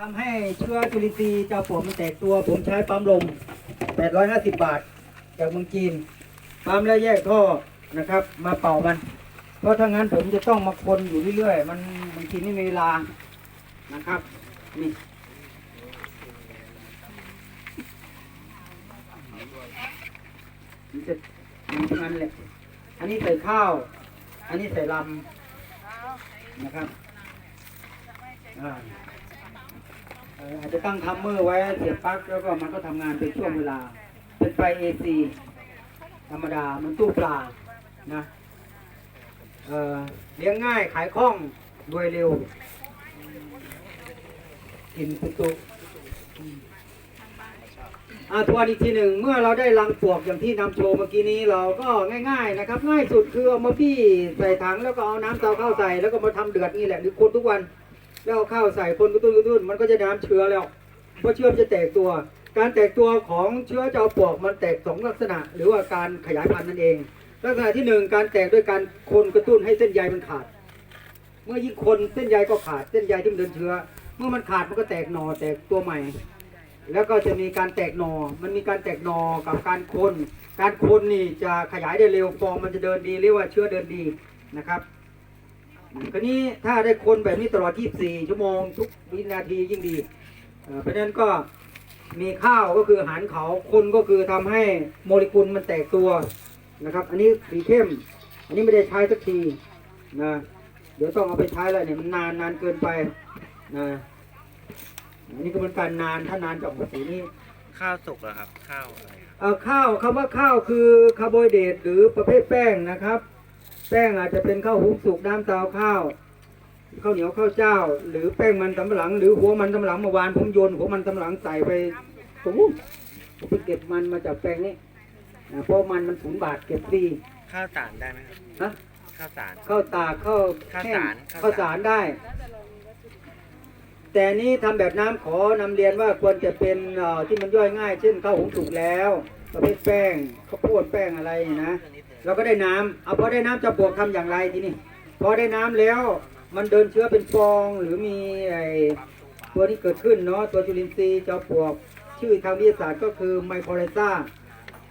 ทำให้เชื้อจุลินทรีย์เจ้าปวกมันแตกตัว ผมใช้ปั๊มลม 850 บาท จากเมืองจีน ปั๊มแล้วแยกท่อนะครับ มาเป่ามัน เพราะถ้างั้นผมจะต้องมาคนอยู่เรื่อยๆ มันบางทีไม่มีเวลานะครับ นี่มันจะมีทั้งนั้นแหละ อันนี้ใส่ข้าว อันนี้ใส่ลำนะครับ อ่า อาจจะตั้งทัมเมอร์ไว้เสียบปลั๊กแล้วก็มันก็ทำงานเป็นช่วงเวลา เป็นไฟ AC ธรรมดามันตู้ปลานะเออเลี้ยงง่ายขายคล่องรวยเร็ว กินตุตุอืมอ่าทวนอีกทีหนึ่งเมื่อเราได้รังปลวกอย่างที่นำโชว์เมื่อกี้นี้เราก็ง่าย ๆนะครับ ง่ายสุดคือเอามาบี้ใส่ถังแล้วก็เอาน้ำเตาเข้าใส่แล้วก็มาทำเดือดนี่แหละหรือคนทุกวัน แล้วเอาข้าวใส่คนกระตุ้นกระตุ้นมันก็จะน้ำเชื้อแล้วเพราะเชื้อมันจะแตกตัว การแตกตัวของเชื้อเจ้าปลวกมันแตกสองลักษณะ หรือว่าการขยายพันธุ์นั่นเอง ลักษณะที่หนึ่งการแตกด้วยการคนกระตุ้นให้เส้นใยมันขาด เมื่อยิ่งคนเส้นใยก็ขาดเส้นใยที่มันเดินเชื้อ เมื่อมันขาดมันก็แตกหนอแตกตัวใหม่ แล้วก็จะมีการแตกหนอ มันมีการแตกหนอกับการคน การคนนี่จะขยายได้เร็วฟองมันจะเดินดีเรียกว่าเชื้อเดินดีนะครับ คราวนี้ถ้าได้คนแบบนี้ตลอด 24 ชั่วโมง ทุกวินาทียิ่งดีเอ่อเพราะฉะนั้นก็มีข้าวก็คืออาหารเขาคนก็คือทำให้โมเลกุลมันแตกตัวนะครับ อันนี้สีเข้ม อันนี้ไม่ได้ใช้สักทีนะเดี๋ยวต้องเอาไปใช้แล้วเนี่ยมันนานนานเกินไปนะอันนี้ก็เหมือนกันนานถ้านานจะออกมาสีนี้ข้าวสุกเหรอครับ ข้าวอะไรครับเอ่อข้าวคำว่าข้าวคือคาร์โบไฮเดรตหรือประเภทแป้งนะครับ แป้งอาจจะเป็นข้าวหุงสุกน้ำตาลข้าวข้าวเหนียวข้าวเจ้า หรือแป้งมันสำปะหลัง หรือหัวมันสำปะหลังเมื่อวานผมโยนหัวมันสำปะหลังใส่ไปตรงนู้นผมไปเก็บมันมาจากแปลงนี้อ่าเพราะมันมันศูนย์บาทเก็บฟรีข้าวสารได้ไหมครับฮะข้าวสารข้าวตากข้าวข้าวแห้งสารข้าวสารได้ แต่นี้ทำแบบน้ำขอนำเรียนว่าควรจะเป็นเอ่อที่มันย่อยง่าย เช่นข้าวหุงสุกแล้วประเภทแป้งข้าวโพดแป้งอะไรนะ เราก็ได้น้ำเอาพอได้น้ำจะบวกทำอย่างไรทีนี้พอได้น้ำแล้วมันเดินเชื้อเป็นฟองหรือมีไอตัวที่เกิดขึ้นเนาะตัวจุลินทรีย์จอปลวกชื่อทางวิทยาศาสตร์ก็คือไมโครไลซา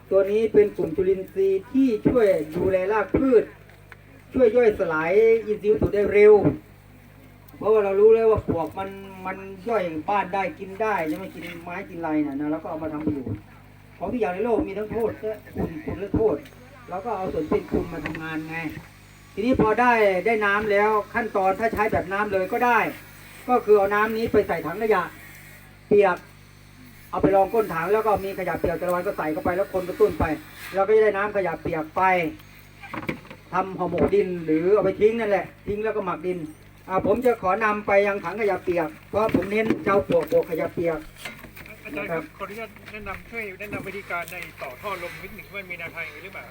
ตัวนี้เป็นกลุ่มจุลินทรีย์ที่ช่วยดูแลรากพืช ช่วยย่อยสลายอินทรีย์วัตถุได้เร็ว เพราะว่าเรารู้แล้วว่าปลวกมันมันย่อยบ้านได้กินได้ยังไม่กินไม้กินไรน่ะนะเราก็เอามาทำประโยชน์ของทุกอย่างในโลกมีทั้งโทษและคุณคุณและโทษ เราก็เอาส่วนเป็นคุณมาทำงานไง ทีนี้พอได้ได้น้ำแล้วขั้นตอนถ้าใช้แบบน้ำเลยก็ได้ ก็คือเอาน้ำนี้ไปใส่ถังขยะ เปียก เอาไปรองก้นถังแล้วก็มีขยะเปียกแต่ละวันก็ใส่เข้าไปแล้วคนกระตุ้นไป เราก็จะได้น้ำขยะเปียกไปทำห่อหมกดินหรือเอาไปทิ้งนั่นแหละ ทิ้งแล้วก็หมักดินผมจะขอนำไปยังถังขยะเปียกเพราะผมเน้นเจ้าปวกปลวกขยะเปียก อาจารย์ครับขออนุญาตแนะนำช่วยแนะนำวิธีการในต่อท่อลมนิดหนึ่งว่ามันมีแนวทางอย่างไรหรือเปล่า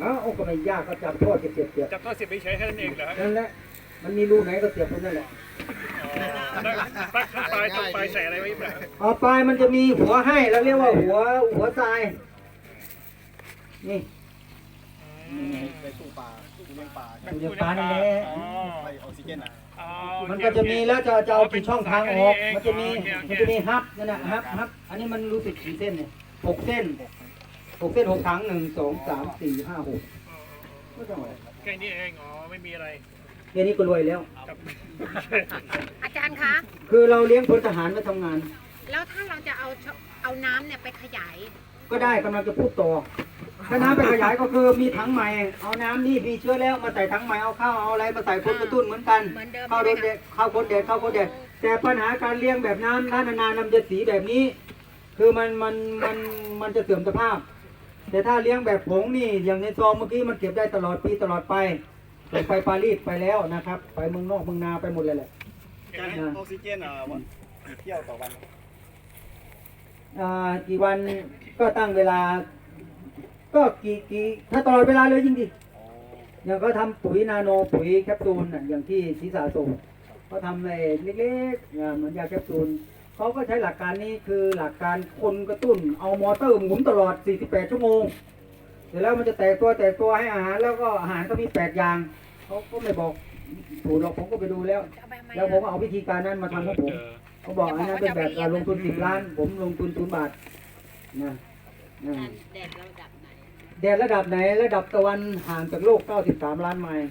เอ้าโอ้ก็ไม่ยากก็จับท่อเสียบเสียบเสียบจับท่อเสียบไปใช้แค่นั้นเองเหรอฮะนั่นแหละ มันมีรูไหนก็เสียบตรงนั่นแหละอ๋อแล้วปักข้างปลายตรงปลายใส่อะไรไว้หรือเปล่าเอาปลายมันจะมีหัวให้เราเรียกว่าหัวหัวทราย นี่ไปตู้ปลาตู้เลี้ยงปลาตู้เลี้ยงปลานั่นแหละอ๋อไปออกซิเจนอะอ๋อ มันก็จะมีแล้วจะจะเอากี่ช่องทางออก มันจะมีโอเคโอเคมันจะมีฮับนั่นนะฮับฮับอันนี้มันรู้สึกกี่เส้นเนี่ยหกเส้นหกเส้นหกถังหนึ่งสองสามสี่ห้าหกไม่ต้องอะไรแค่นี้เองอ๋อไม่มีอะไรแค่นี้ก็รวยแล้วครับอาจารย์คะ คือเราเลี้ยงพลทหารมาทำงาน แล้วถ้าเราจะเอาชเอาน้ำเนี่ยไปขยาย ก็ได้กำลังจะพูดต่อ ถ้าน้ำไปขยายก็คือมีถังใหม่ เอาน้ำนี่มีเชื้อแล้วมาใส่ถังใหม่เอาข้าวเอาอะไรมาใส่คนกระตุ้นเหมือนกันเหมือนเดิม ข้าวโดนแดดข้าวคนแดดข้าวคนแดดแต่ปัญหาการเลี้ยงแบบน้ำถ้านานๆนำจะสีแบบนี้ คือมันมันมันมันจะเสื่อมสภาพ แต่ถ้าเลี้ยงแบบผงนี่อย่างในซองเมื่อกี้มันเก็บได้ตลอดปีตลอดไปส่งไปปารีสไปแล้วนะครับ ไปเมืองนอกเมืองนาไปหมดเลยแหละ การออกซิเจนอะวันกี่เที่ยวต่อวัน อ่ากี่วันก็ตั้งเวลา ก็กี่กี่ถ้าตลอดเวลาเลยยิ่งดีอย่างก็ทำปุ๋ยนาโนปุ๋ยแคปซูลน่ะอย่างที่ศีรษะส่งเขาทำในเล็กๆเหมือนยาแคปซูลเขาก็ใช้หลักการนี้คือหลักการคนกระตุ้น เอามอเตอร์หมุนตลอด 48 ชั่วโมงเสร็จแล้วมันจะแตกตัวแตกตัวให้อาหารแล้วก็อาหารก็มี8อย่างเขาก็ไม่บอกถูกหรอกผมก็ไปดูแล้ว แล้วผมก็เอาวิธีการนั้นมาทำของผมเขาบอกอันนั้นเป็นแบบการลงทุนสิบล้าน ผมลงทุนศูนย์บาทนะนะแดดระดับ แดดระดับไหนระดับตะวันห่างจากโลก 93 ล้านไมล์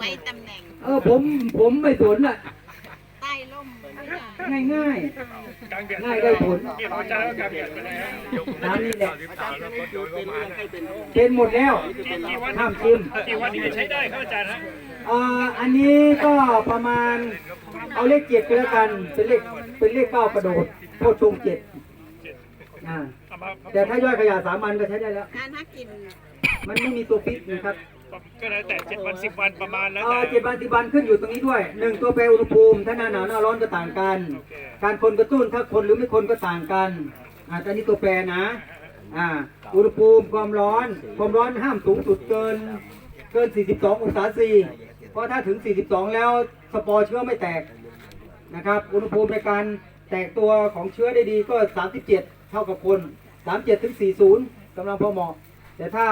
ไม่ตำแหน่งเออผมผมไม่สนอะ ใต้ร่มไม่ได้ง่ายง่ายกลางแดดง่ายได้ผลเนี่ยพออาจารย์ก็กลางแดดไปแล้วๆน้ำนี่แหละอาจารย์เป็นเป็นยังไงเป็นเป็นหมดแล้วกี่กี่วันห้ามชิมกี่วันถึงจะใช้ได้ครับอาจารย์ฮะเอ่ออันนี้ก็ประมาณ เอาเลขเจ็ดไปแล้วกัน เป็นเลขเป็นเลขเก้ากระโดดโพชฌงเจ็ด อ่าเอามาแต่ถ้าย่อยขยะสามัญก็ใช้ได้แล้ว การถ้ากินมันไม่มีตัวฟิกนะครับก็แล้วแต่เจ็ดวันสิบวันประมาณแล้วเอ่แต่อเจ็ดวันสิบวันขึ้นอยู่ตรงนี้ด้วยหนึ่งตัวแปรอุณหภูมิ ถ้าหน้าหนาวหน้าร้อนก็ต่างกันโอเคการคนกระตุ้นถ้าคนหรือไม่คนก็ต่างกันอ่าแต่นี่ตัวแปรนะอ่าอุณหภูมิความร้อน ความร้อนห้ามสูงสุดเกิน เกิน 42 องศาซีเพราะถ้าถึง 42 แล้วสปอร์เชื้อไม่แตกนะครับ อุณหภูมิในการแตกตัวของเชื้อได้ดีก็ 37 เท่ากับคน 37ถึง40กำลังพอเหมาะ แต่ถ้า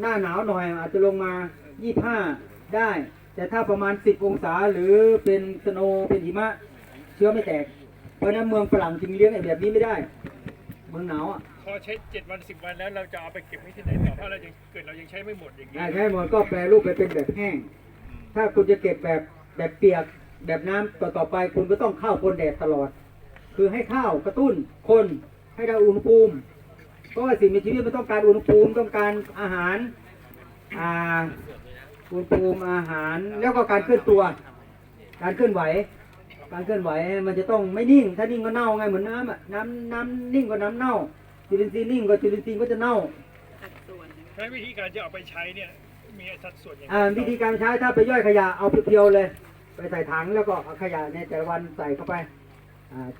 หน้าหนาวหน่อยอาจจะลงมา 25 ได้ แต่ถ้าประมาณ 10 องศาหรือเป็นสโนว์เป็นหิมะ เชื้อไม่แตก เพราะฉะนั้นเมืองฝรั่งจึงเลี้ยงไอ้แบบนี้ไม่ได้ เมืองหนาวอะพอใช้เจ็ดวันสิบวันแล้วเราจะเอาไปเก็บไว้ที่ไหนต่อเพราะเรายังเกิดเรายังใช้ไม่หมดอย่างนี้อ่าใช่หมดก็แปรรูปไปเป็นแบบแห้ง ถ้าคุณจะเก็บแบบแบบเปียกแบบน้ำต่อต่อไปคุณก็ต้องเข้าคนแดดตลอด คือให้ข้าวกระตุ้นคน ให้ได้อุณหภูมิเพราะว่าสิ่งมีชีวิตมันต้องการอุณหภูมิต้องการอาหารอ่าอุณหภูมิอาหาร แล้วก็การเคลื่อนตัว การเคลื่อนไหว การเคลื่อนไหวมันจะต้องไม่นิ่ง ถ้านิ่งก็เน่าไงเหมือนน้ำอะน้ำน้ำนิ่งก็น้ำเน่าจุลินทรีย์นิ่งก็จุลินทรีย์ก็จะเน่าสัดส่วนเพราะฉะนั้นวิธีการจะเอาไปใช้เนี่ยมีสัดส่วนอย่างไรอ่าวิธีการใช้ถ้าไปย่อยขยะเอาเพียวๆเลย ไปใส่ถังแล้วก็เอาขยะในแต่ละวันใส่เข้าไปอ่า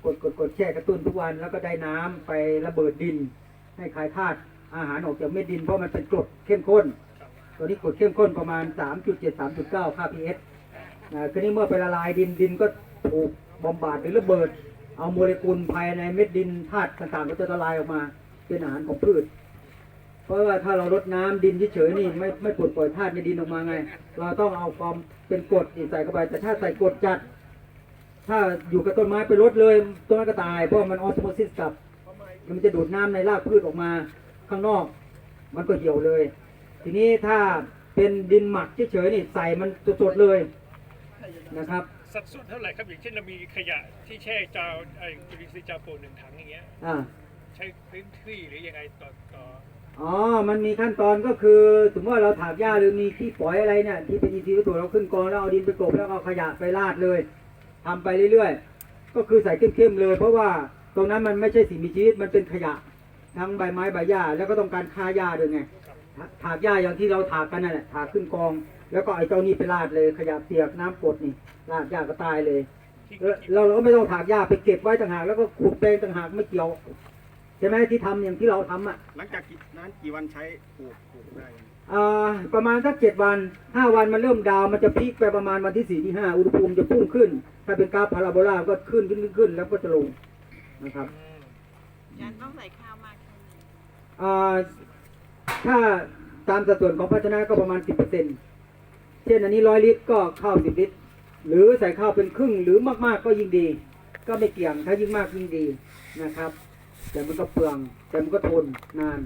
กดกดกดแช่กระตุ้นทุกวันแล้วก็ได้น้ำไประเบิดดิน ให้คายธาตุอาหารออกจากเม็ดดินเพราะมันเป็นกรดเข้มข้น ตัวนี้กรดเข้มข้นประมาณ 3.7 3.9 ค่า pH อ่าคืนนี้เมื่อไปละลายดินดินก็ถูกบอมบาดหรือระเบิด เอาโมเลกุลภายในเม็ดดินธาตุต่างๆก็จะละลายออกมาเป็นอาหารของพืช เพราะว่าถ้าเราลดน้ำดินเฉยๆนี่ไม่ไม่ปลดปล่อยธาตุในดินออกมาไง เราต้องเอาความเป็นกรดใส่เข้าไปแต่ถ้าใส่กรดจัด ถ้าอยู่กับต้นไม้ไปลดเลยต้นไม้ก็ตายเพราะมันออสโมซิสกลับ มันจะดูดน้ำในรากพืชออกมาข้างนอก มันก็เหี่ยวเลย ทีนี้ถ้าเป็นดินหมักเฉยๆนี่ใส่มันสดๆเลยนะครับสัดส่วนเท่าไหร่ครับอย่างเช่นเรามีขยะที่แช่จาวไอ้จุลินทรีย์จาวโปรหนึ่งถังอย่างเงี้ยอ่าใช้พื้นที่หรือยังไงต่อต่ออ๋อ มันมีขั้นตอนก็คือสมมติว่าเราถากหญ้าหรือมีขี้ปล่อยอะไรเนี่ยที่เป็นอินทรีย์วัตถุเราขึ้นกองแล้วเอาดินไปกลบแล้วเอาขยะไปราดเลย ทำไปเรื่อยๆ ก็คือใส่เข้มๆเลย เพราะว่าตรงนั้นมันไม่ใช่สิ่งมีชีวิตมันเป็นขยะ ทั้งใบไม้ใบหญ้าแล้วก็ต้องการฆ่าหญ้าด้วยไงถากหญ้าอย่างที่เราถากกันนั่นแหละถากขึ้นกอง แล้วก็ไอ้เจ้านี่ไปราดเลยขยะเปียกน้ำกรดนี่ราดหญ้าก็ตายเลยเราเราก็ไม่ต้องถากหญ้าไปเก็บไว้ต่างหากแล้วก็ขุดแปลงต่างหากไม่เกี่ยวใช่ไหมที่ทำอย่างที่เราทำอะหลังจากนั้นกี่วันใช้ปลูกปลูกได้ ประมาณสักเจ็ดวันห้าวันมันเริ่มดาวน์มันจะพีคไปประมาณวันที่สี่ที่ห้าอุณหภูมิจะพุ่งขึ้น ถ้าเป็นกราฟพาราโบลาก็ขึ้นขึ้นขึ้นขึ้นแล้วก็จะลงนะครับอาจารย์ต้องใส่ข้าวมากแค่ไหนอ่าถ้าตามสัดส่วนของภาชนะก็ประมาณสิบเปอร์เซ็นเช่นอันนี้ร้อยลิตรก็ข้าวสิบลิตร หรือใส่ข้าวเป็นครึ่งหรือมากๆก็ยิ่งดี ก็ไม่เกี่ยงถ้ายิ่งมากยิ่งดีนะครับ แต่มันก็เปลืองแต่มันก็ทนนาน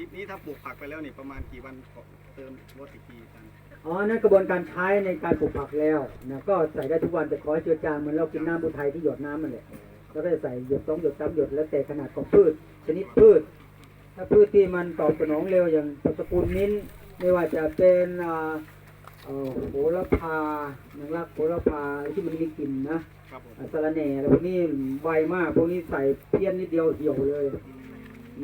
ทีนี้ถ้าปลูกผักไปแล้วนี่ประมาณกี่วันก็เติมรดอีกทีกันอ๋อ นั่นกระบวนการใช้ในการปลูกผักแล้วนะก็ใส่ได้ทุกวันแต่ขอให้เจือจางเหมือนเรากินน้ำบุไทยที่หยดน้ำมันแหละแล้วก็จะใส่หยดสองหยดสามหยดแล้วแต่ขนาดของพืช ชนิดพืช ถ้าพืชที่มันตอบสนองเร็วอย่างตระกูลมิ้นท์ไม่ว่าจะเป็นอ่าเอ่อโหระพานังรักโหระพาที่มันมีกลิ่นนะครับผมอ่าสะระแหน่แล้วพวกนี้ไวมาก พวกนี้ใส่เพี้ยนนิดเดียวเหี่ยวเลย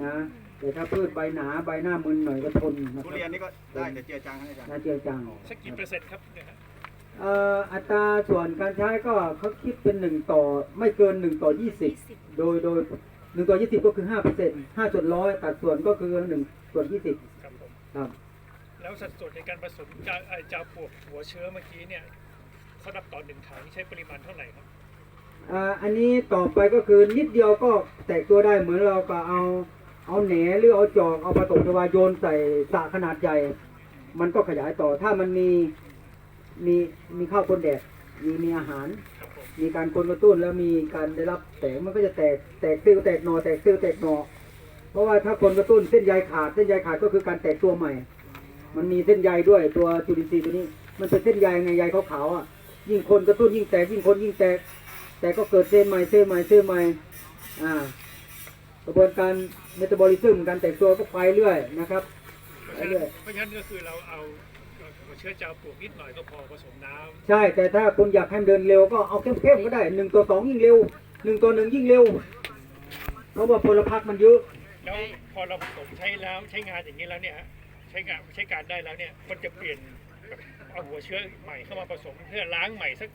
นะ แต่ถ้าพืชใบหนาใบหน้ามึนหน่อยก็ทนนะคทุรับเรียนนี่ก็ได้แต่เจือจางให้อาจารย์น่าเจือจางสักกี่เปอร์เซ็นต์ครับเนี่ยฮะเอ่ออัตราส่วนการใช้ก็เขาคิดเป็นหนึ่งต่อไม่เกินหนึ่งต่อยี่สิบโดยโดยหนึ่งต่อยี่สิบก็คือห้าเปอร์เซ็นต์ห้าส่วนร้อยตัดส่วนก็คือหนึ่งส่วนยี่สิบครับผม ครับ แล้วสัดส่วนในการผสมจาไอ้จาวปลวกหัวเชื้อเมื่อกี้เนี่ยสำหรับต่อหนึ่งถังใช้ปริมาณเท่าไหร่ครับ อ่าอันนี้ต่อไปก็คือนิดเดียวก็แตกตัวได้เหมือนเราก็เอา เอาแหนหรือเอาจอกเอาปลาตกตะวายโยนใส่สระขนาดใหญ่ มันก็ขยายต่อ ถ้ามันมีมีมีข้าวคนแดดมีมีอาหารมมีการคนกระตุ้นแล้วมีการได้รับแสงมันก็จะแตกแตกเซลล์แตกหนอแตกเซลล์แตกหนอเพราะว่าถ้าคนกระตุ้นเส้นใยขาดเส้นใยขาดก็คือการแตกตัวใหม่ มันมีเส้นใยด้วยตัวจุลินทรีย์ตัวนี้ มันเป็นเส้นใยไงใยขาวๆอะยิ่งคนกระตุ้นยิ่งแตกยิ่งคนยิ่งแตก แต่ก็เกิดเซลล์ใหม่เซลล์ใหม่เซลล์ใหม่อ่า กระบวนการเมตาบอลิซึมการแตกตัวก็ไปเรื่อยนะครับเพราะฉะนั้นเพราะฉะนั้นก็คือเราเอาหัวเชื้อจาวปลวกนิดหน่อยก็พอผสมน้ำใช่แต่ถ้าคุณอยากให้มันเดินเร็วก็เอาเข้มๆก็ได้หนึ่งตัวสองยิ่งเร็วหนึ่งตัวหนึ่งยิ่งเร็วเพราะว่าพลพรรคมันเยอะแล้วพอเราผสมใช้แล้วใช้งานอย่างนี้แล้วเนี่ยใช้งานใช้การได้แล้วเนี่ยมันจะเปลี่ยนแบบเอาหัวเชื้อใหม่เข้ามาผสมเพื่อล้างใหม่สัก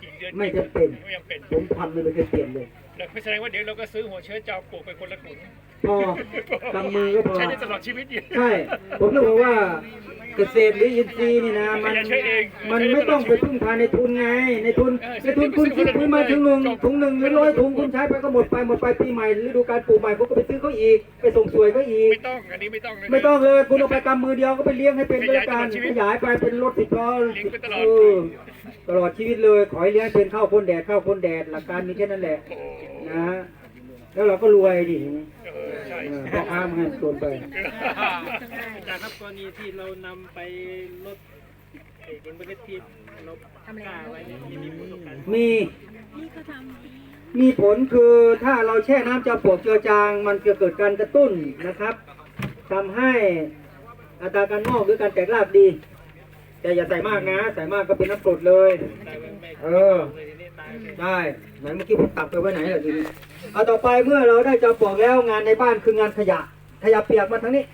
กี่เดือนไม่จำเป็น ไม่ยังเป็นผมทำเลยมันจะเปลี่ยนเลยแล้วแสดงว่าเดี๋ยวเราก็ซื้อหัวเชื้อจาวปลวกไปคนละถุงพอกำมือก็พอ ใช้ได้ตลอดชีวิตอยู่ใช่ ผมต้องบอกว่าเกษตรหรืออินทรีย์นี่นะมันอย่าใช้เองมันไม่ต้องไปพึ่งพาในทุนไง ในทุนในทุนคุณซื้อปุ๋ยมาถึงหนึ่งถุงหนึ่งหรือร้อยถุงคุณใช้ไปก็หมดไปหมดไปปีใหม่ฤดูการปลูกใหม่คุณก็ไปซื้อเขาอีก ไปส่งสวยเขาอีก ไม่ต้องอันนี้ไม่ต้องเลยไม่ต้องเลยคุณเอาไปกำมือเดียวก็ไปเลี้ยงให้เป็นด้วยกันขยายตลอดชีวิขตยายไปเป็นรถสิบล้อเลี้ยงไปตลอดเออตลอดชีวิตเลยขอให้เลี้ยงเป็นข้าวพ่นแดดข้าวพ่นแดดหลักการมีแค่นั้นแหละโอ้ นะฮะแล้วเราก็รวยดิเออใช่เออพ่อค้ามันให้โดนไปอาจารย์ครับกรณีที่เรานำไปลดไอ้ดินเบลทีเราทำกล้าไว้เนี่ยมีผลต่อการมีมีผลคือถ้าเราแช่น้ำจำปวกเจือจาง มันจะเกิดการกระตุ้นนะครับทำให้อัตราการงอกหรือการแตกรากดี แต่อย่าใส่มากนะ ใส่มากก็เป็นน้ำกรดเลยตายไปไม่เออ ใช่ไหนเมื่อกี้ผมตักไปไว้ไหนเหรอทีนี้เอาต่อไปเมื่อเราได้จอมปลวกแล้วงานในบ้านคืองานขยะ ขยะเปียกมาทั้งนี้